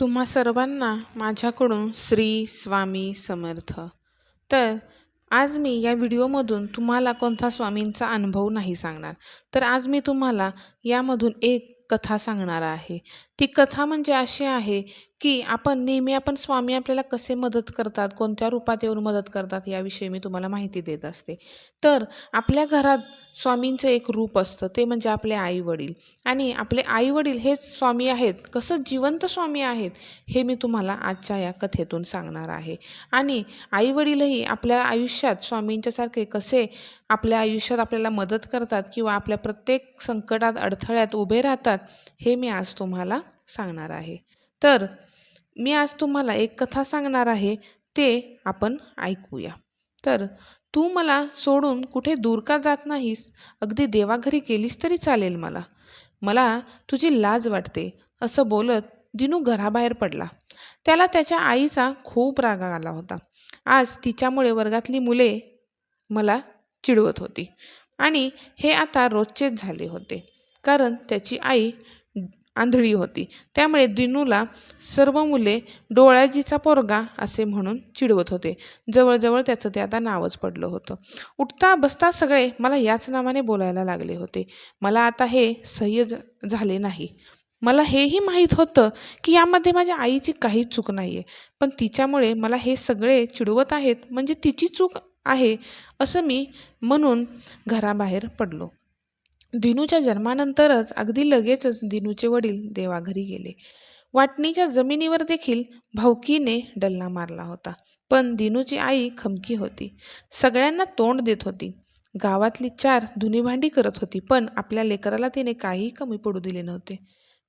तुम्हा सर्वांना माझ्याकडून श्री स्वामी समर्थ. तर आज मी या व्हिडिओमधून तुम्हाला कोणता स्वामींचा अनुभव नाही सांगणार. तर आज मी तुम्हाला यामधून एक कथा सांगणार आहे. ती कथा म्हणजे अशी आहे की आपण नेहमी आपण स्वामी आपल्याला कसे मदत करतात कोणत्या रूपात येऊन मदत करतात याविषयी मी तुम्हाला माहिती देत असते. तर आपल्या घरात स्वामींचं एक रूप असतं ते म्हणजे आपले आई वडील आणि आपले आई वडील हेच स्वामी आहेत. कसं जिवंत स्वामी आहेत हे मी तुम्हाला आजच्या या कथेतून सांगणार आहे. आणि आई वडीलही आपल्या आयुष्यात स्वामींच्यासारखे कसे आपल्या आयुष्यात आपल्याला मदत करतात किंवा आपल्या प्रत्येक संकटात अडथळ्यात उभे राहतात हे मी आज तुम्हाला सांगणार आहे. तर मी आज तुम्हाला एक कथा सांगणार आहे ते आपण ऐकूया. तर तू मला सोडून कुठे दूर का जात नाहीस? अगदी देवाघरी गेलीस तरी चालेल मला. मला तुझी लाज वाटते असं बोलत दिनू घराबाहेर पडला. त्याला त्याच्या आईचा खूप राग आला होता. आज तिच्यामुळे वर्गातली मुले मला चिडवत होती. आणि हे आता रोजचेच झाले होते. कारण त्याची आई आंधळी होती. त्यामुळे दिनूला सर्व मुले डोळ्याजीचा पोरगा असे म्हणून चिडवत होते. जवळजवळ त्याचं ते आता नावच पडलं होतं. उठता बसता सगळे मला याच नावाने बोलायला लागले होते. मला आता हे सह्य ज- झाले नाही. मला हेही माहीत होतं की यामध्ये माझ्या आईची काहीच चूक नाही आहे पण तिच्यामुळे मला हे सगळे चिडवत आहेत म्हणजे तिची चूक आहे असं मी म्हणून घराबाहेर पडलो. दिनूच्या जन्मानंतरच अगदी लगेचच दिनूचे वडील देवाघरी गेले. वाटणीच्या जमिनीवर देखील भावकीने डल्ला मारला होता पण दिनूची आई खमकी होती. सगळ्यांना तोंड देत होती. गावातली चार धुनीभांडी करत होती पण आपल्या लेकराला तिने काहीही कमी पडू दिले नव्हते.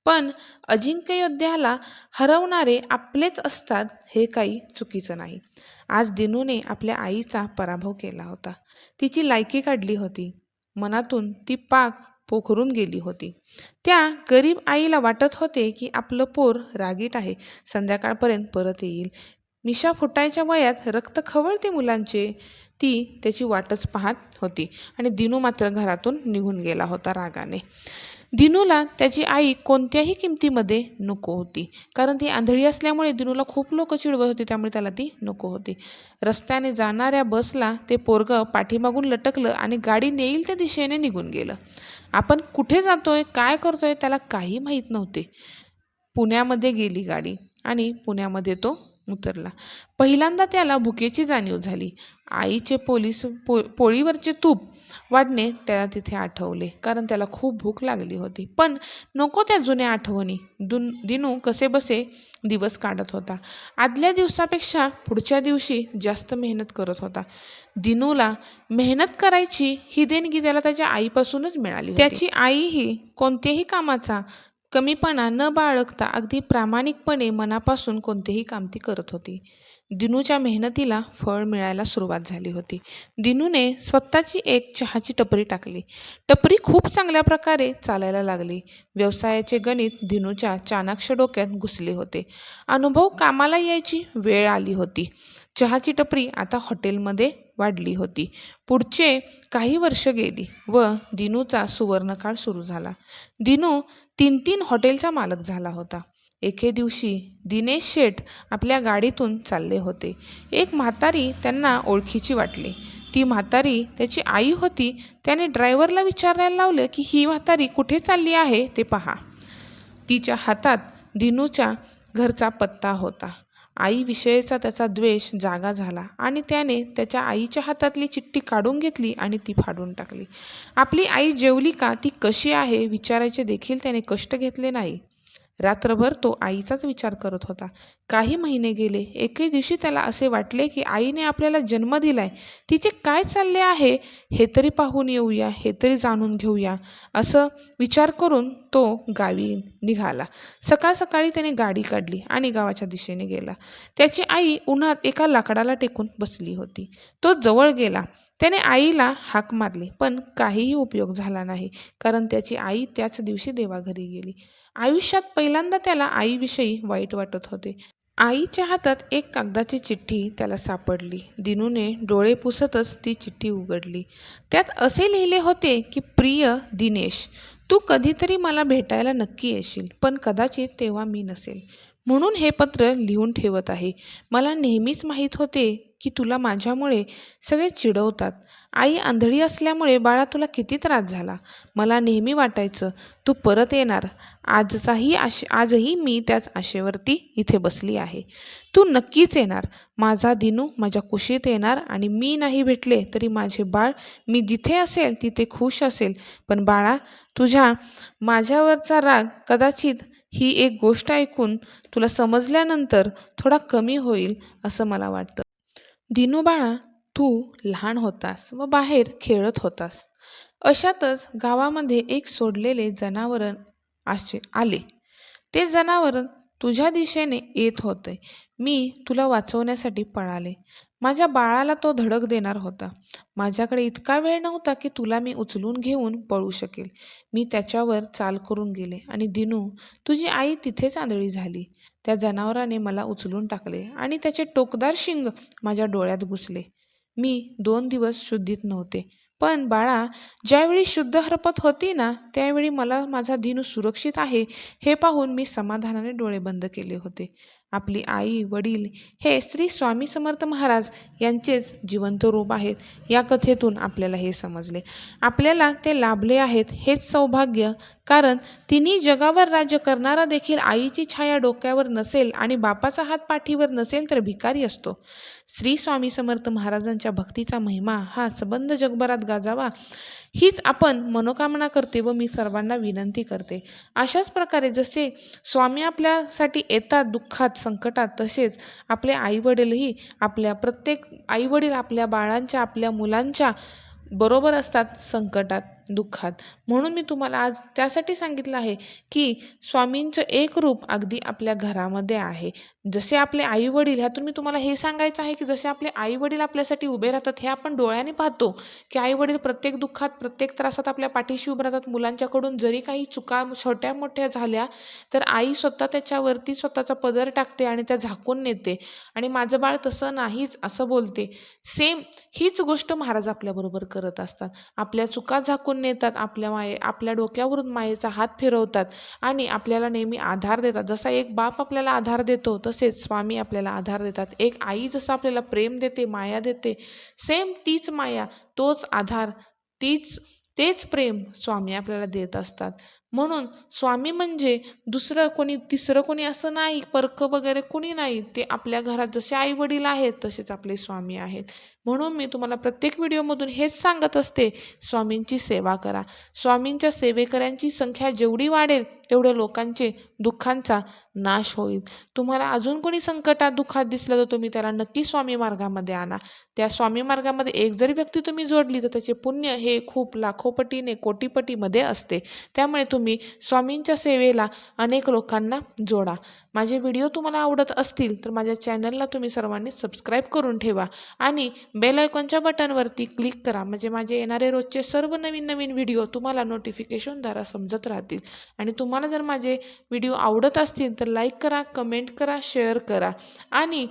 पण अजिंक्य योद्ध्याला हरवणारे आपलेच असतात हे काही चुकीचं नाही. आज दिनूने आपल्या आईचा पराभव केला होता. तिची लायकी काढली होती. मनातून ती पाक पोखरून गेली होती. त्या गरीब आईला वाटत होते की आपलं पोर रागीट आहे. संध्याकाळपर्यंत परत येईल. मिशा फुटायच्या वयात रक्त खवळते मुलांचे. ती त्याची वाटच पाहत होती आणि दिनू मात्र घरातून निघून गेला होता रागाने. दिनूला त्याची आई कोणत्याही किमतीमध्ये नको होती. कारण ती आंधळी असल्यामुळे दिनूला खूप लोक चिडवत होती त्यामुळे त्याला ती नको होती. रस्त्याने जाणाऱ्या बसला ते पोरगं पाठीमागून लटकलं आणि गाडी नेईल त्या दिशेने निघून गेलं. आपण कुठे जातोय काय करतोय त्याला काही माहीत नव्हते. पुण्यामध्ये गेली गाडी आणि पुण्यामध्ये तो उतरला. पहिल्यांदा त्याला भुकेची जाणीव झाली. आईचे पोलीस पो पोळीवरचे तूप वाढणे त्याला तिथे आठवले कारण त्याला खूप भूक लागली होती. पण नको त्या जुन्या आठवणी. दुन दिनू कसे बसे दिवस काढत होता. आदल्या दिवसापेक्षा पुढच्या दिवशी जास्त मेहनत करत होता. दिनूला मेहनत करायची ही देणगी त्याला त्याच्या आईपासूनच मिळाली त्याची आईही कोणत्याही कामाचा कमीपणा न बाळगता अगदी प्रामाणिकपणे मनापासून कोणतेही काम ती करत होती. दिनूच्या मेहनतीला फळ मिळायला सुरुवात झाली होती. दिनूने स्वतःची एक चहाची टपरी टाकली. टपरी खूप चांगल्या प्रकारे चालायला लागली. व्यवसायाचे गणित दिनूच्या चाणाक्ष डोक्यात घुसले होते. अनुभव कामाला यायची वेळ आली होती. चहाची टपरी आता हॉटेलमध्ये वाढली होती. पुढचे काही वर्ष गेली व दिनूचा सुवर्णकाळ सुरू झाला. दिनू तीन तीन हॉटेलचा मालक झाला होता. एके दिवशी दिनेश शेठ आपल्या गाडीतून चालले होते. एक म्हातारी त्यांना ओळखीची वाटली. ती म्हातारी त्याची आई होती. त्याने ड्रायव्हरला विचारायला लावलं की ही म्हातारी कुठे चालली आहे ते पहा. तिच्या हातात दिनूच्या घरचा पत्ता होता. आईविषयीचा त्याचा द्वेष जागा झाला आणि त्याने त्याच्या आईच्या हातातली चिठ्ठी काढून घेतली आणि ती फाडून टाकली. आपली आई जेवली का? ती कशी आहे? विचारायचे देखील त्याने कष्ट घेतले नाही. रात्रभर तो आईचाच विचार करत होता. काही महिने गेले. एके दिवशी त्याला असे वाटले की आईने आपल्याला जन्म दिलाय. तिचे काय चालले आहे? हे तरी पाहून येऊया हे तरी जाणून घेऊया. असं विचार करून तो गावी निघाला. सकाळ सकाळी त्याने गाडी काढली आणि गावाच्या दिशेने गेला. त्याची आई उन्हात एका लाकडाला टेकून बसली होती. तो जवळ गेला. त्याने आईला हाक मारली पण काहीही उपयोग झाला नाही कारण त्याची आई त्याच दिवशी देवाघरी गेली. आयुष्यात पहिल्यांदा त्याला आईविषयी वाईट वाटत होते. आईच्या हातात एक कागदाची चिठ्ठी त्याला सापडली. दिनूने डोळे पुसतच ती चिठ्ठी उघडली. त्यात असे लिहिले होते की प्रिय दिनेश तू कधीतरी मला भेटायला नक्की येशील पण कदाचित तेव्हा मी नसेल. म्हणून हे पत्र लिहून ठेवत आहे. मला नेहमीच माहीत होते की तुला माझ्यामुळे सगळे चिडवतात. आई आंधळी असल्यामुळे बाळा तुला किती त्रास झाला? मला नेहमी वाटायचं तू परत येणार. आजचाही आशे आजही मी त्याच आशेवरती इथे बसली आहे. तू नक्कीच येणार. माझा दिनू माझ्या कुशीत येणार आणि मी नाही भेटले तरी माझे बाळ मी जिथे असेल तिथे खुश असेल. पण बाळा तुझ्या माझ्यावरचा राग कदाचित ही एक गोष्ट ऐकून तुला समजल्यानंतर थोडा कमी होईल असं मला वाटतं. दिनू बाळा तू लहान होतास व बाहेर खेळत होतास. अशातच गावामध्ये एक सोडलेले जनावर असे आले. ते जनावर तुझ्या दिशेने येत होते. मी तुला वाचवण्यासाठी पळाले. माझ्या बाळाला तो धडक देणार होता. माझ्याकडे इतका वेळ नव्हता की तुला मी उचलून घेऊन पळू शकेल. मी त्याच्यावर चाल करून गेले आणि दिनू तुझी आई तिथेच आंधळी झाली. त्या जनावराने मला उचलून टाकले आणि त्याचे टोकदार शिंग माझ्या डोळ्यात घुसले. मी दोन दिवस शुद्धीत नव्हते. पण बाळा ज्यावेळी शुद्ध हरपत होती ना त्यावेळी मला माझा दिनू सुरक्षित आहे हे पाहून मी समाधानाने डोळे बंद केले होते. आपली आई वडील हे श्री स्वामी समर्थ महाराज यांचेच जिवंत रूप आहेत. या कथेतून आपल्याला हे समजले. आपल्याला ते लाभले आहेत हेच सौभाग्य कारण तिन्ही जगावर राज्य करणारा देखील आईची छाया डोक्यावर नसेल आणि बापाचा हात पाठीवर नसेल तर भिकारी असतो. श्री स्वामी समर्थ महाराजांच्या भक्तीचा महिमा हा संबंध जगभरात गाजावा हीच आपण मनोकामना करते व मी सर्वांना विनंती करते. अशाच प्रकारे जसे स्वामी आपल्यासाठी येतात दुःखात संकटात तसेच आपले आईवडीलही आपल्या प्रत्येक आईवडील आपल्या बाळांच्या आपल्या मुलांच्या बरोबर असतात संकटात. दुःखात. म्हणून मी तुम्हाला आज त्यासाठी सांगितलं आहे की स्वामींचं एक रूप अगदी आपल्या घरामध्ये आहे. जसे आपले आई वडील ह्यातून मी तुम्हाला हे सांगायचं आहे की जसे आपले आई वडील आपल्यासाठी उभे राहतात हे आपण डोळ्याने पाहतो की आई वडील प्रत्येक दुःखात प्रत्येक त्रासात आपल्या पाठीशी उभे राहतात. मुलांच्याकडून जरी काही चुका छोट्या मोठ्या झाल्या तर आई स्वतः त्याच्यावरती स्वतःचा पदर टाकते आणि त्या झाकून नेते. आणि माझं बाळ तसं नाहीच असं बोलते. सेम हीच गोष्ट महाराज आपल्याबरोबर करत असतात. आपल्या चुका झाकून नेतात आपल्या माये आपल्या डोक्यावरून मायेचा हात फिरवतात आणि आपल्याला नेहमी आधार देतात. जसा एक बाप आपल्याला आधार देतो तसेच स्वामी आपल्याला आधार देतात. एक आई जसं आपल्याला प्रेम देते माया देते सेम तीच माया तोच आधार तीच तेच प्रेम स्वामी आपल्याला देत असतात. म्हणून स्वामी म्हणजे दुसरं कोणी तिसरं कोणी असं नाही परक वगैरे कोणी नाही. ते आपल्या घरात जसे आई वडील आहेत तसेच आपले स्वामी आहेत. म्हणून मी तुम्हाला प्रत्येक व्हिडिओमधून हेच सांगत असते स्वामींची सेवा करा. स्वामींच्या सेवेकऱ्यांची संख्या जेवढी वाढेल तेवढ्या लोकांचे दुःखांचा नाश होईल. तुम्हाला अजून कोणी संकटात दुःखात दिसलं तर तुम्ही त्याला नक्की स्वामी मार्गामध्ये आणा. त्या स्वामी मार्गामध्ये एक जरी व्यक्ती तुम्ही जोडली तर त्याचे पुण्य हे खूप लाखोपटीने कोटीपटीमध्ये असते. त्यामुळे तुम्ही तुम्ही स्वामींच्या सेवेला अनेक लोकांना जोडा. माझे व्हिडिओ तुम्हाला आवडत असतील तर माझ्या चॅनलला तुम्ही सर्वांनी सबस्क्राईब करून ठेवा आणि बेल आयकॉनच्या बटनवरती क्लिक करा. म्हणजे माझे येणारे रोजचे सर्व नवीन नवीन व्हिडिओ तुम्हाला नोटिफिकेशनद्वारा समजत राहतील. आणि तुम्हाला जर माझे व्हिडिओ आवडत असतील तर लाईक करा कमेंट करा शेअर करा. आणि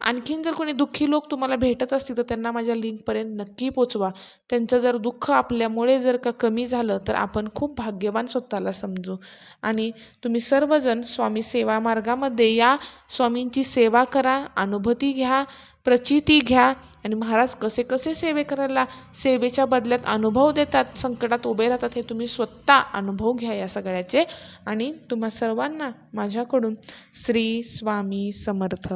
आणखीन जर कोणी दुःखी लोक तुम्हाला भेटत असतील तर त्यांना माझ्या लिंकपर्यंत नक्की पोचवा. त्यांचं जर दुःख आपल्यामुळे जर का कमी झालं तर आपण खूप भाग्यवान स्वतःला समजू. आणि तुम्ही सर्वजण स्वामी सेवा मार्गामध्ये या. स्वामींची सेवा करा अनुभूती घ्या प्रचिती घ्या. आणि महाराज कसे कसे सेवे करायला सेवेच्या बदल्यात अनुभव देतात संकटात उभे राहतात हे तुम्ही स्वतः अनुभव घ्या या सगळ्याचे. आणि तुम्हा सर्वांना माझ्याकडून श्री स्वामी समर्थ.